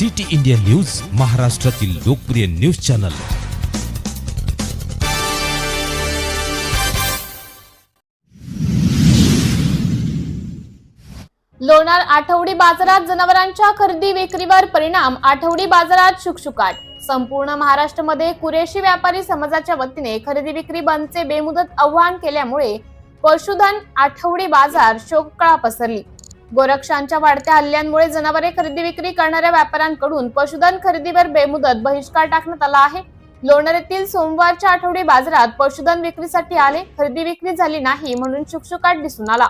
City India news महाराष्ट्रातील लोकप्रिय news channel. Lonar आठवडी बाजारात जनावरांच्या खरेदी विक्रीवर परिणाम आठवडी बाजारात शुकशुकाट. संपूर्ण महाराष्ट्रामध्ये कुरेशी व्यापारी समाजाच्या वतीने खरेदी विक्री बंदचे बेमुदत आव्हान केल्यामुळे पशुधन आठवडी बाजार शोककळा पसरली. गोरक्षांच्या वाढत्या हल्ल्यांमुळे जनावरे खरेदी विक्री करणाऱ्या व्यापाऱ्यांकडून पशुधन खरेदीवर बेमुदत बहिष्कार टाकण्यात आला आहे. लोणार येथील सोमवारच्या आठवडी बाजारात पशुधन विक्रीसाठी आले खरेदी विक्री झाली नाही म्हणून शुकशुकाट दिसून आला.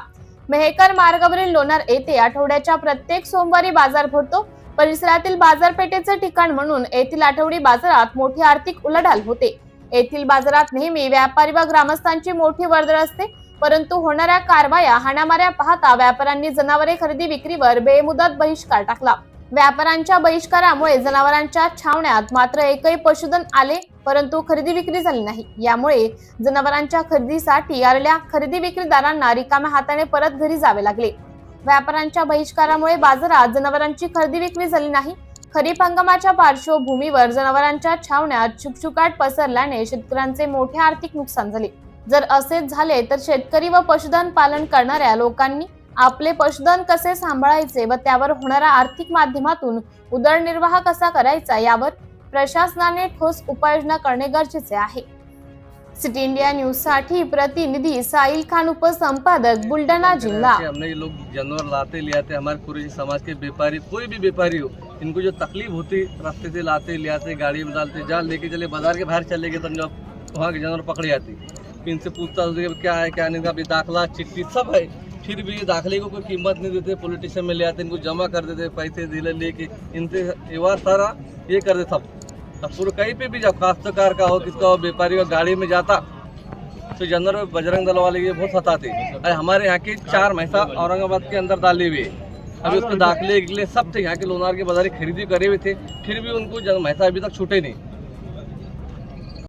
मेहकर मार्गावरील लोणार येथे आठवड्याच्या प्रत्येक सोमवारी बाजार भरतो. परिसरातील बाजारपेठेचे ठिकाण म्हणून येथील आठवडी बाजारात मोठी आर्थिक उलाढाल होते. येथील बाजारात नेहमी व्यापारी व ग्रामस्थांची मोठी वर्दळ असते. परंतु होणाऱ्या कारवाया हाणामाऱ्या पाहता व्यापाऱ्यांनी जनावरे खरेदी विक्रीवर बेमुदत बहिष्कार टाकला. व्यापाऱ्यांच्या बहिष्कारामुळे जनावरांच्या छावण्यात मात्र एकही पशुधन आले परंतु खरेदी विक्री झाली नाही. यामुळे जनावरांच्या खरेदीसाठी आलेल्या खरेदी विक्रीदारांना रिकाम्या हाताने परत घरी जावे लागले. व्यापाऱ्यांच्या बहिष्कारामुळे बाजारात जनावरांची खरेदी विक्री झाली नाही. खरीप हंगामाच्या पार्श्वभूमीवर जनावरांच्या छावण्यात शुकशुकाट पसरल्याने शेतकऱ्यांचे मोठे आर्थिक नुकसान झाले. जर असेच झाले तर शेतकरी व पशुधन पालन करणाऱ्या लोकांनी आपले पशुधन कसे सांभाळायचे व त्यावर होणाऱ्या आर्थिक माध्यमातून उदरनिर्वाह कसा करायचा यावर प्रशासनाने ठोस उपाययोजना करणे गरजेचे आहे. सिटी इंडिया न्यूजसाठी प्रतिनिधी साहिल खान उपसंपादक बुलढाणा जिल्हा. हमने ये लोग जानवर लाते ले आते हमारे कुरेशी समाज के व्यापारी कोई भी व्यापारी हो इनको जो तकलीफ होती रास्ते से लाते ले आते गाड़ी में डालते जाल लेके चले बाजार के बाहर चले गए जब वहाँ के जानवर पकड़े जाते। इनसे पूछताछ क्या है, क्या नहीं? अभी दाखला चिट्ठी सब है। फिर भी दाखले को कोई कीमत नहीं देते पुलिस स्टेशन में ले आते इनको जमा कर देते, पैसे दिले लेके इनसे व्यवहार सारा ये कर देते सब। अब पूरे कहीं पे भी जाओ, काश्तकार का हो, किसका हो, व्यापारी का गाड़ी में जाता तो जानवर बजरंग दल वाले ये बहुत सताते। अरे हमारे यहाँ के चार भैंसा औरंगाबाद के अंदर डाले हुए। अभी उसके दाखले गिले सब थे, यहाँ के लोनार के बाजारी खरीदी करे हुए थे, फिर भी उनको भैंसा अभी तक छूटे नहीं।